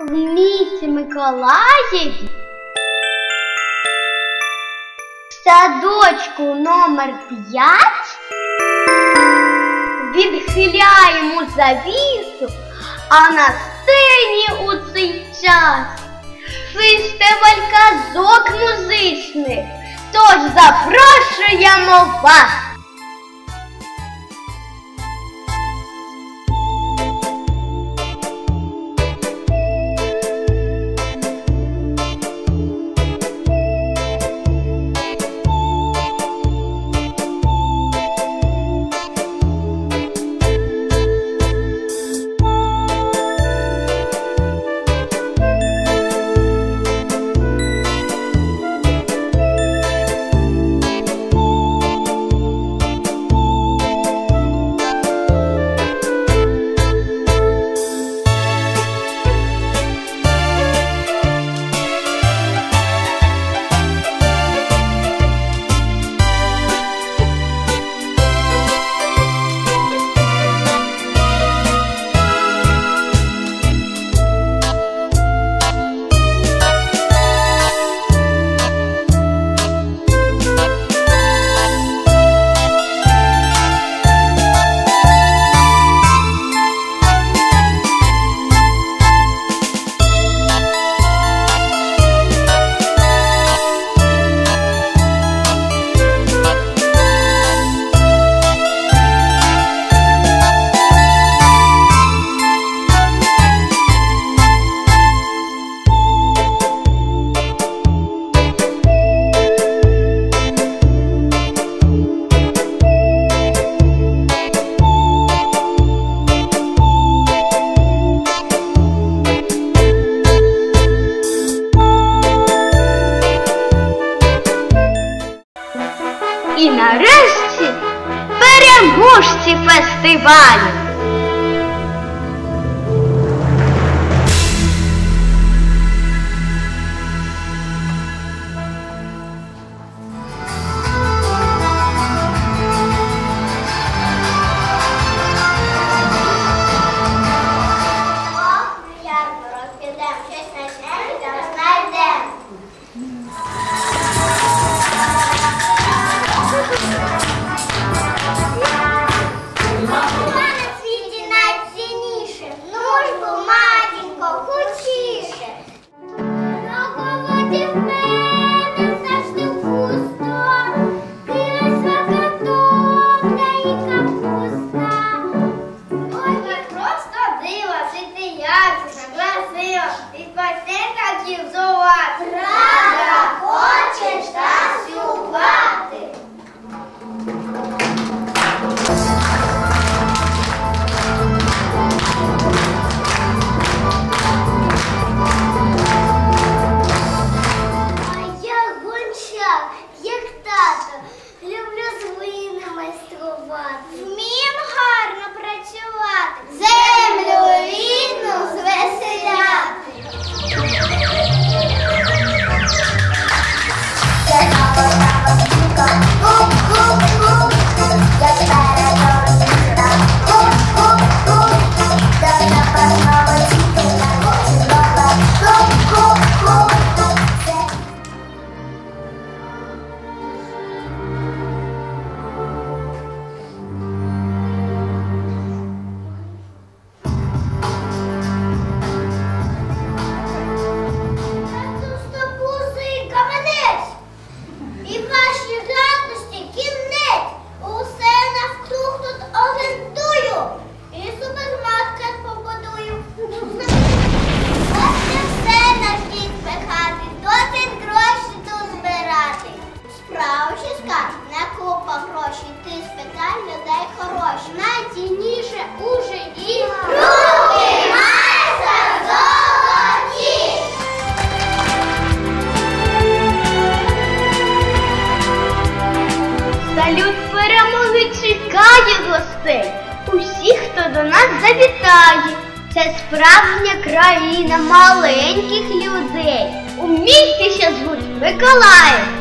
в місті Миколаєві в садочку номер 5 відхиляємо завісу, а на сцені у цей час фестиваль казок музичних. Тож запрошуємо вас! І нарешті переможці фестивалю. mangiato. Хороших. Найцінніше у житті руки майстер золоті. Салют перемоги чекає гостей. Усіх, хто до нас завітає. Це справжня країна маленьких людей. У місті ще звуть Миколаїв.